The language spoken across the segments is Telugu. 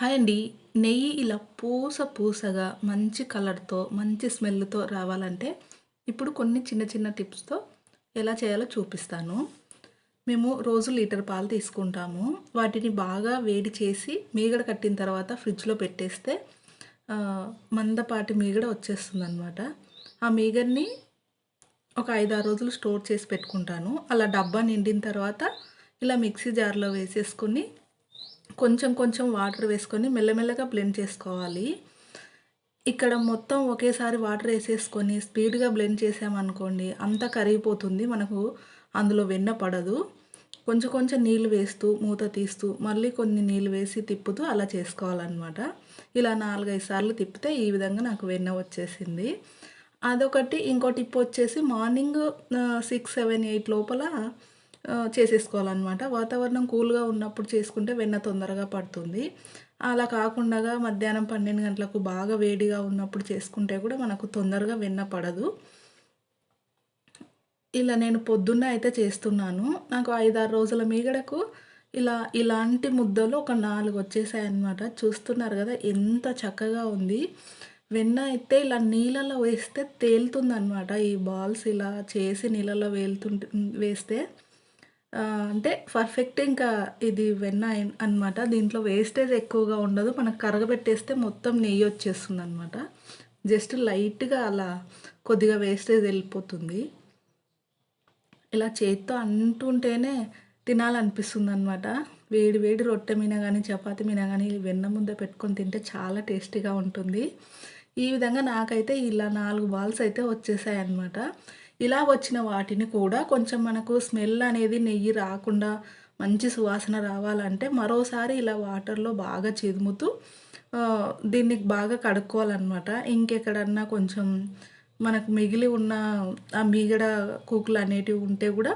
హాయ్ అండి నెయ్యి ఇలా పూస పూసగా మంచి కలర్తో మంచి స్మెల్తో రావాలంటే ఇప్పుడు కొన్ని చిన్న చిన్న టిప్స్తో ఎలా చేయాలో చూపిస్తాను. మేము రోజు లీటర్ పాలు తీసుకుంటాము. వాటిని బాగా వేడి చేసి మీగడ కట్టిన తర్వాత ఫ్రిడ్జ్లో పెట్టేస్తే మందపాటి మీగడ వచ్చేస్తుంది అనమాట ఆ మీగడ్ని ఒక ఐదారు రోజులు స్టోర్ చేసి పెట్టుకుంటాను. అలా డబ్బా నిండిన తర్వాత ఇలా మిక్సీ జార్లో వేసేసుకొని కొంచెం కొంచెం వాటర్ వేసుకొని మెల్లమెల్లగా బ్లెండ్ చేసుకోవాలి. ఇక్కడ మొత్తం ఒకేసారి వాటర్ వేసేసుకొని స్పీడ్గా బ్లెండ్ చేసామనుకోండి అంతా కరిగిపోతుంది మనకు అందులో వెన్న పడదు. కొంచెం కొంచెం నీళ్ళు వేస్తూ మూత తీస్తూ మళ్ళీ కొన్ని నీళ్ళు వేసి తిప్పుతూ అలా చేసుకోవాలన్నమాట. ఇలా నాలుగైదు సార్లు తిప్పితే ఈ విధంగా నాకు వెన్న వచ్చేసింది. అదొకటి ఇంకో టిప్ వచ్చేసి మార్నింగ్ సిక్స్ సెవెన్ ఎయిట్ లోపల చేసేసుకోవాలన్నమాట. వాతావరణం కూల్గా ఉన్నప్పుడు చేసుకుంటే వెన్న తొందరగా పడుతుంది. అలా కాకుండా మధ్యాహ్నం పన్నెండు గంటలకు బాగా వేడిగా ఉన్నప్పుడు చేసుకుంటే కూడా మనకు తొందరగా వెన్న పడదు. ఇలా నేను పొద్దున్న అయితే చేస్తున్నాను. నాకు ఐదారు రోజుల మీగడకు ఇలా ఇలాంటి ముద్దలు ఒక నాలుగు వచ్చేసాయి అన్నమాట చూస్తున్నారు కదా ఎంత చక్కగా ఉంది. వెన్న అయితే ఇలా నీళ్ళలో వేస్తే తేలుతుంది ఈ బాల్స్ ఇలా చేసి నీళ్ళలో వేలుతుంటే వేస్తే అంటే పర్ఫెక్ట్ ఇంకా ఇది వెన్న అనమాట దీంట్లో వేస్టేజ్ ఎక్కువగా ఉండదు. మనకు కరగబెట్టేస్తే మొత్తం నెయ్యి వచ్చేస్తుంది అనమాట జస్ట్ లైట్గా అలా కొద్దిగా వేస్టేజ్ వెళ్ళిపోతుంది. ఇలా చేతితో అంటుంటేనే తినాలనిపిస్తుంది అనమాట వేడి వేడి రొట్టె మీన కానీ చపాతి మీన కానీ వెన్న ముద్ద పెట్టుకొని తింటే చాలా టేస్టీగా ఉంటుంది. ఈ విధంగా నాకైతే ఇలా నాలుగు బాల్స్ అయితే వచ్చేసాయి అనమాట ఇలా వచ్చిన వాటిని కూడా కొంచెం మనకు స్మెల్ అనేది నెయ్యి రాకుండా మంచి సువాసన రావాలంటే మరోసారి ఇలా వాటర్లో బాగా చిదుముతూ దీన్ని బాగా కడుక్కోవాలన్నమాట. ఇంకెక్కడన్నా కొంచెం మనకు మిగిలి ఉన్న ఆ మీగడ కూకులు అనేటివి ఉంటే కూడా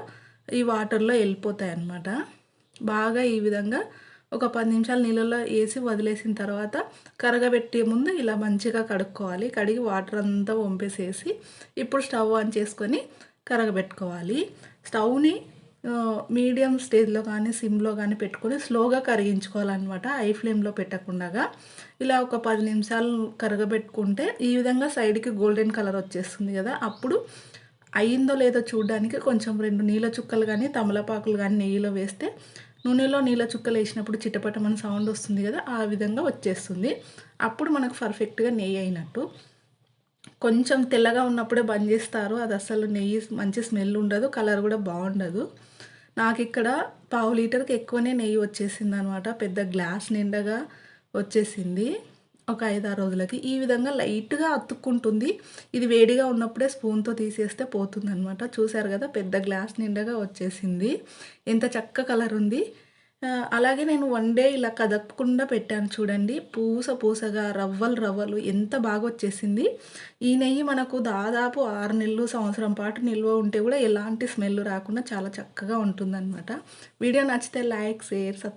ఈ వాటర్లో వెళ్ళిపోతాయి అన్నమాట బాగా ఈ విధంగా ఒక పది నిమిషాలు నీళ్ళలో వేసి వదిలేసిన తర్వాత కరగబెట్టే ముందు ఇలా మంచిగా కడుక్కోవాలి. కడిగి వాటర్ అంతా వంపేసేసి ఇప్పుడు స్టవ్ ఆన్ చేసుకొని కరగబెట్టుకోవాలి. స్టవ్ని మీడియం స్టేజ్లో కానీ సిమ్లో కానీ పెట్టుకొని స్లోగా కరిగించుకోవాలన్నమాట. ఐ ఫ్లేమ్లో పెట్టకుండా ఇలా ఒక పది నిమిషాలు కరగబెట్టుకుంటే ఈ విధంగా సైడ్కి గోల్డెన్ కలర్ వచ్చేస్తుంది కదా. అప్పుడు అయిందో లేదో చూడడానికి కొంచెం రెండు నీళ్ళ చుక్కలు కానీ తమలపాకులు కానీ నెయ్యిలో వేస్తే నూనెలో నీళ్ళ చుక్కలు వేసినప్పుడు చిట్టపట్టమని సౌండ్ వస్తుంది కదా ఆ విధంగా వచ్చేస్తుంది. అప్పుడు మనకు పర్ఫెక్ట్గా నెయ్యి అయినట్టు. కొంచెం తెల్లగా ఉన్నప్పుడే బంద్ చేస్తారు. అది అసలు నెయ్యి మంచి స్మెల్ ఉండదు కలర్ కూడా బాగుండదు. నాకు ఇక్కడ పావు లీటర్కి ఎక్కువనే నెయ్యి వచ్చేసింది అనమాట పెద్ద గ్లాస్ నిండగా వచ్చేసింది. ఒక ఐదారు రోజులకి ఈ విధంగా లైట్గా అతుక్కుంటుంది. ఇది వేడిగా ఉన్నప్పుడే స్పూన్తో తీసేస్తే పోతుంది అనమాట చూసారు కదా పెద్ద గ్లాస్ నిండగా వచ్చేసింది. ఎంత చక్క కలర్ ఉంది. అలాగే నేను వన్ డే ఇలా కదపకుండా పెట్టాను చూడండి. పూస పూసగా రవ్వలు రవ్వలు ఎంత బాగా వచ్చేసింది. ఈ నెయ్యి మనకు దాదాపు ఆరు నెలలు సంవత్సరం పాటు నిల్వ ఉంటే కూడా ఎలాంటి స్మెల్ రాకుండా చాలా చక్కగా ఉంటుందన్నమాట. వీడియో నచ్చితే లైక్ షేర్ సబ్స్క్రైబ్